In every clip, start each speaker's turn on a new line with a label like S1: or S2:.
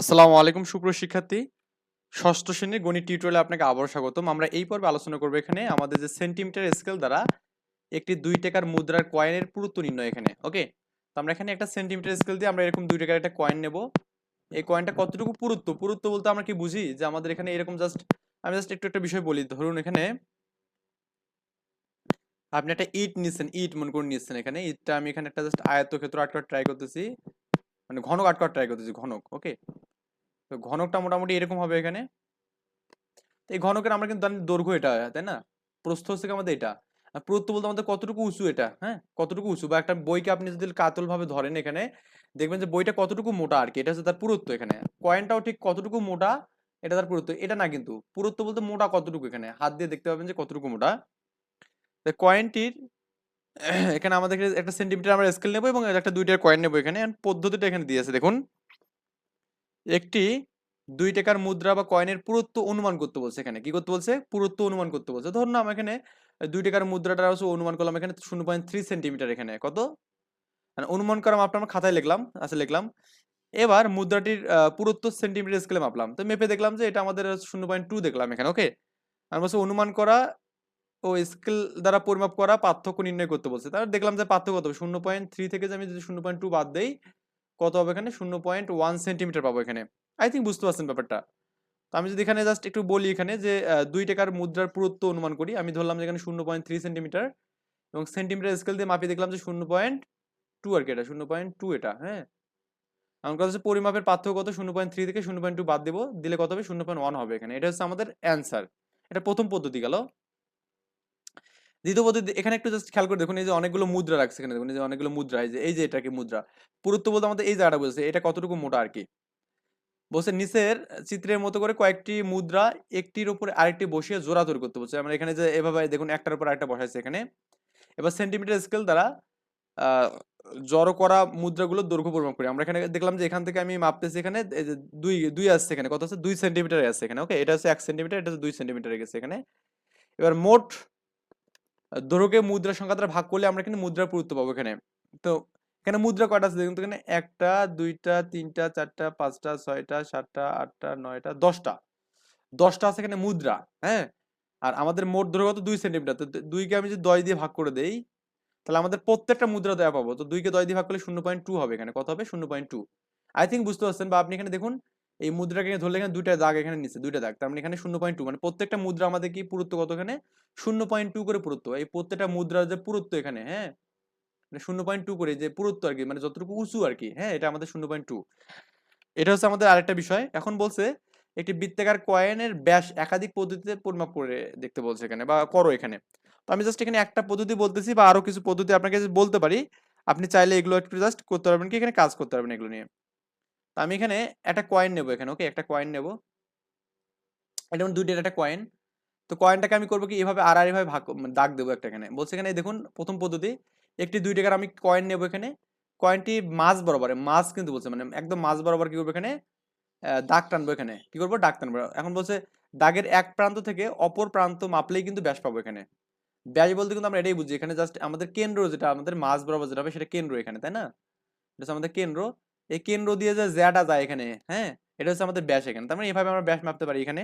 S1: আসসালামু আলাইকুম, সুপ্রিয় শিক্ষার্থী। ষষ্ঠ শ্রেণির গণিত টিউটোরিয়ালে আপনাকে আবারও স্বাগতম। আমরা এই পর্বে আলোচনা করব এখানে আমাদের যে সেন্টিমিটার স্কেল দ্বারা একটি দুই টাকার মুদ্রার কয়েনের পুরুত্ব নির্ণয় এখানে ওকে তো আমরা এখানে একটা সেন্টিমিটার স্কেল দিয়ে আমরা এরকম দুই টাকার একটা কয়েন নেব। এই কয়েনটা কতটুকু পুরুত্ব? পুরুত্ব বলতে আমরা কি বুঝি? যে আমাদের এখানে এরকম জাস্ট আমি জাস্ট একটু একটা বিষয় বলি। ধরুন এখানে আপনি একটা ইট নিচ্ছেন, ইট মনে করে নিচ্ছেন এখানে। ইটটা আমি এখানে একটা জাস্ট আয়তক্ষেত্র আটকার ট্রাই করতেছি। মানে ঘনক আটকার ট্রাই করতেছি, ঘনক ওকে তো ঘনকটা মোটামুটি এরকম হবে এখানে। এই ঘনকের আমরা কিন্তু জানি দৈর্ঘ্য এটা, তাই না? প্রস্থ হচ্ছে কি আমাদের এটা। আর পুরুত্ব বলতে আমাদের কতটুকু উঁচু এটা হ্যাঁ? কতটুকু উঁচু? বা একটা বইকে আপনি যদি কাতল ভাবে ধরেন এখানে, দেখবেন যে বইটা কতটুকু মোটা আর কি, এটা হচ্ছে তার পুরুত্ব এখানে। কয়েনটাও ঠিক কতটুকু মোটা, এটা তার পুরুত্ব, এটা না কিন্তু। পুরুত্ব বলতে মোটা কতটুকু এখানে? হাত দিয়ে দেখতে পাবেন যে কতটুকু মোটা। কয়েনটির, এখানে আমাদের একটা সেন্টিমিটার আমরা স্কেল নেব এবং একটা দুইটার কয়েন নেব এখানে। পদ্ধতিটা এখানে দিয়েছে দেখুন। একটি দুই টাকার মুদ্রা বা কয়েনের পুরুত্ব অনুমান করতে বলছে এখানে। কি করতে বলছে? পুরুত্ব অনুমান করতে বলছে। ধরুন না আমরা এখানে দুই টাকার মুদ্রাটা হচ্ছে অনুমান করলাম, এখানে শূন্য পয়েন্ট থ্রি সেন্টিমিটার এখানে। কত? মানে অনুমান করা মাপটা আমার খাতায় লিখলাম আচ্ছা লিখলাম। এবার মুদ্রাটির পুরুত্ব সেন্টিমিটার স্কেলে মাপলাম। তো মেপে দেখলাম যে এটা আমাদের শূন্য পয়েন্ট টু দেখলাম এখানে ওকে আর বলছে অনুমান করা ও স্কেল দ্বারা পরিমাপ করা পার্থক্য নির্ণয় করতে বলছে। তাহলে দেখলাম যে পার্থক্য কত শূন্য পয়েন্ট থ্রি থেকে যে আমি যদি শূন্য পয়েন্ট টু বাদ দেই কত হবে এখানে? শূন্য পয়েন্ট ওয়ান সেন্টিমিটার পাবো এখানে। আই থিঙ্ক বুঝতে পারছেন ব্যাপারটা। তো আমি যদি এখানে জাস্ট একটু বলি এখানে যে দুই টাকার মুদ্রার পুরুত্ব অনুমান করি, আমি ধরলাম যে এখানে শূন্য পয়েন্ট থ্রি সেন্টিমিটার এবং সেন্টিমিটার স্কেল দিয়ে মাপি দেখলাম যে শূন্য পয়েন্ট টু আর কি এটা, শূন্য পয়েন্ট টু এটা হ্যাঁ? আমার কাছে হচ্ছে পরিমাপের পার্থক্য কত? শূন্য পয়েন্ট থ্রি থেকে শূন্য পয়েন্ট টু বাদ দেবো, দিলে কত হবে? শূন্য পয়েন্ট ওয়ান হবে এখানে। এটা হচ্ছে আমাদের অ্যান্সার এটা প্রথম পদ্ধতি গেল। দ্বিতীয় পদ্ধতি এখানে একটু জাস্ট খেয়াল করে দেখুন, এই যে অনেকগুলো মুদ্রা রাখছে এখানে, দেখুন, এই যে অনেকগুলো মুদ্রা, এই যে এই যে এটা কি মুদ্রা। পুরুত্ব বলতে আমাদের এই জায়গাটা বলছে এটা কতটুকু মোটা আর কি? বলছে নিচের চিত্রের মতো করে কয়েকটি মুদ্রা একটির উপরে আরেকটি বসিয়ে জোড়া তৈরি করতে বলছে। আমরা এখানে যে, এভাবে দেখুন, একটার উপর আরেকটা বসাইছে এখানে। এবার সেন্টিমিটার স্কেল দ্বারা জড়ো করা মুদ্রাগুলোর দৈর্ঘ্য পরিমাপ করি। আমরা এখানে দেখলাম যে, এখান থেকে আমি মাপতেছি এখানে দুই দুই আসছে এখানে, কত আছে? দুই সেন্টিমিটার আছে এখানে ওকে এটা হচ্ছে এক সেন্টিমিটার এটা হচ্ছে দুই সেন্টিমিটার গেছে এখানে। এবার মোট দৈর্ঘ্যে মুদ্রা সংখ্যা দ্বারা ভাগ করলে আমরা কিন্তু মুদ্রার পুরুত্ব পাবো এখানে। তো এখানে মুদ্রা কয়টা আছে দেখুন তো এখানে একটা, দুইটা, তিনটা, চারটা, পাঁচটা, ছয়টা, সাতটা, আটটা, নয়টা, দশটা। দশটা আছে এখানে মুদ্রা হ্যাঁ? আর আমাদের মোট দৈর্ঘ্য কত দুই সেন্টিমিটার, তো দুইকে আমি যদি দশ দিয়ে ভাগ করে দেই, তাহলে আমাদের প্রত্যেকটা মুদ্রা দেওয়া পাবো। তো দুইকে দশ দিয়ে ভাগ করলে শূন্য পয়েন্ট টু হবে এখানে। কত হবে? শূন্য পয়েন্ট টু। আই থিঙ্ক বুঝতে পারছেন বা আপনি এখানে দেখুন এই মুদ্রাকে ধরলে এখানে দুইটা দাগ এখানে নিচে, দুইটা দাগ। তার মানে এখানে শূন্য পয়েন্ট টু মানে প্রত্যেকটা মুদ্রা আমাদের কি পুরুত্ব কত এখানে? শূন্য পয়েন্ট টু করে পুরুত্ব। এই প্রত্যেকটা মুদ্রার যে পুরুত্ব এখানে হ্যাঁ? মানে শূন্য পয়েন্ট টু করে যে পুরুত্ব আর কি মানে যতটুকু উঁচু আর কি হ্যাঁ? এটা আমাদের শূন্য পয়েন্ট টু এটা হচ্ছে আমাদের আরেকটা বিষয়। এখন বলছে, একটি বৃত্তাকার কয়েনের ব্যাস একাধিক পদ্ধতিতে পরিমাপ করে দেখতে বলছে এখানে, বা করো এখানে। তো আমি জাস্ট এখানে একটা পদ্ধতি বলতেছি, বা আরও কিছু পদ্ধতি আপনাকে বলতে পারি। আপনি চাইলে এগুলো একটু জাস্ট করতে পারবেন কি? এখানে কাজ করতে পারবেন এগুলো নিয়ে। আমি এখানে একটা কয়েন নেব এখানে ওকে একটা কয়েন নেব। এটা দুইটার একটা কয়েন তো কয়েনটাকে আমি করব কি? এভাবে আর আর এভাবে ভাগ মানে দাগ দেবো একটা এখানে। বলছে এখানে, দেখুন, প্রথম পদ্ধতি, একটি দুই টাকার আমি কয়েন নেব এখানে। কয়েনটি মাঝ বরাবর মাঝ কিন্তু বলছে মানে একদম মাঝ বরাবর কি করব এখানে? দাগ টানবো এখানে। কি করব? দাগ টানবো। এখন বলছে, দাগের এক প্রান্ত থেকে অপর প্রান্ত মাপলেই কিন্তু ব্যাস পাবো এখানে। ব্যাস বলতে কিন্তু আমরা এটাই বুঝি। এখানে জাস্ট আমাদের কেন্দ্র যেটা, আমাদের মাঝ বরাবর যেটা হবে, সেটা কেন্দ্র এখানে, তাই না? এটা আমাদের কেন্দ্র। এই কেন্দ্র দিয়ে যে জ্যাটা যায় এখানে হ্যাঁ? এটা হচ্ছে আমাদের ব্যাস এখানে। তার মানে এইভাবে আমরা ব্যাস মাপতে পারি এখানে।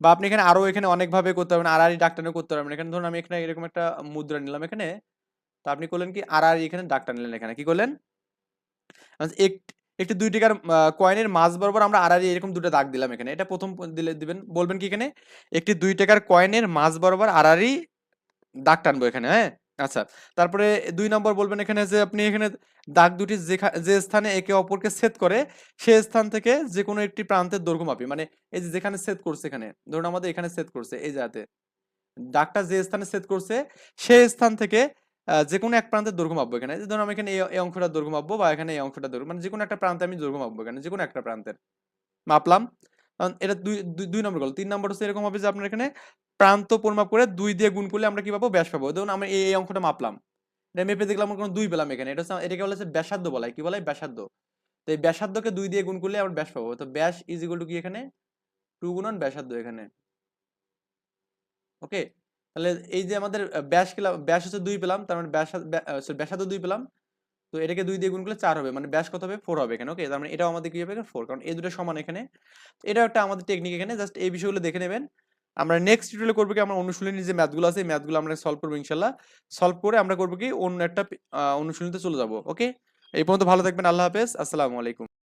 S1: বা আপনি এখানে আরও এখানে অনেকভাবে করতে পারবেন আর ডাক্তারও করতে পারবেন। এখানে ধরুন আমি এখানে এরকম একটা মুদ্রা নিলাম এখানে। তো আপনি করলেন কি আর আর এখানে ডাক্তার নিলেন এখানে। কি করলেন? আচ্ছা, এক- একটি দুই টাকার কয়েনের মাঝ বরাবর আমরা আর এরকম দুটো দাগ দিলাম এখানে। এটা প্রথম দিলে দিবেন বলবেন কি এখানে? একটি দুই টাকার কয়েনের মাঝ বরাবর আরই দাগ টানবো এখানে হ্যাঁ? আচ্ছা তারপরে দুই নম্বর বলবেন এখানে যে আপনি এখানে দাগ দুটি যে স্থানে একে অপরকে ছেদ করে, সে স্থান থেকে যে কোনো একটি প্রান্তের দৈর্ঘ্য মাপি। মানে এই যেখানে ছেদ করছে এখানে, ধরুন আমাদের এখানে ছেদ করছে, এই জায়গাতে। দাগটা যে স্থানে ছেদ করছে, সে স্থান থেকে যে কোনো এক প্রান্তের দৈর্ঘ্য মাপবো এখানে। ধরুন আমি এখানে এই অংশটা দৈর্ঘ্য মাপবো বা এখানে এই অংশটা দৈর্ঘ্য মানে যে কোনো একটা প্রান্তে আমি দৈর্ঘ্য মাপবো এখানে যে কোনো একটা প্রান্তের। মাপলাম। কারণ এটা দুই নম্বর গেল তিন নম্বর হচ্ছে এরকম হবে যে আপনার এখানে প্রান্ত পরিমাপ করে দুই দিয়ে গুণ করলে আমরা কি পাবো? ব্যাস পাবো। ধরুন আমরা এই অঙ্কটা মাপলাম। এটা মেপে দেখলাম আমরা কোনো দুই পেলাম এখানে। এটা হচ্ছে, এটাকে বলা হচ্ছে ব্যাসার্ধ বলা কি বলা ব্যাসার্ধ। তো এই ব্যাসার্ধকে দুই দিয়ে গুণ করলে আমরা ব্যাস পাবো। তো ব্যাস ইজ ইকুয়াল টু কি এখানে? টু গুণন ব্যাসার্ধ এখানে। ওকে? তাহলে এই যে আমাদের ব্যাস ব্যাস হচ্ছে দুই পেলাম, তার মানে ব্যাস ব্যাসার্ধ দুই পেলাম। তো এটাকে দুই দিয়ে গুণ করলে চার হবে মানে ব্যাস কত হবে? ফোর হবে এখানে ওকে তার মানে এটাও আমাদের কি হবে ফোর কারণ এই দুটো সমান এখানে। এটাও একটা আমাদের টেকনিক এখানে জাস্ট এই বিষয়গুলো দেখে নেবেন। আমরা নেক্সট টিউটোরিয়ালে করব কি? আমরা অনুশীলনী যে ম্যাথগুলো আছে ম্যাথগুলো আমরা সলভ করব ইনশাল্লাহ। সলভ করে আমরা করব কি? অন্য একটা অনুশীলনীতে চলে যাব ওকে এই পর্যন্ত ভালো থাকবেন, আল্লাহ হাফেজ, আসসালামু আলাইকুম।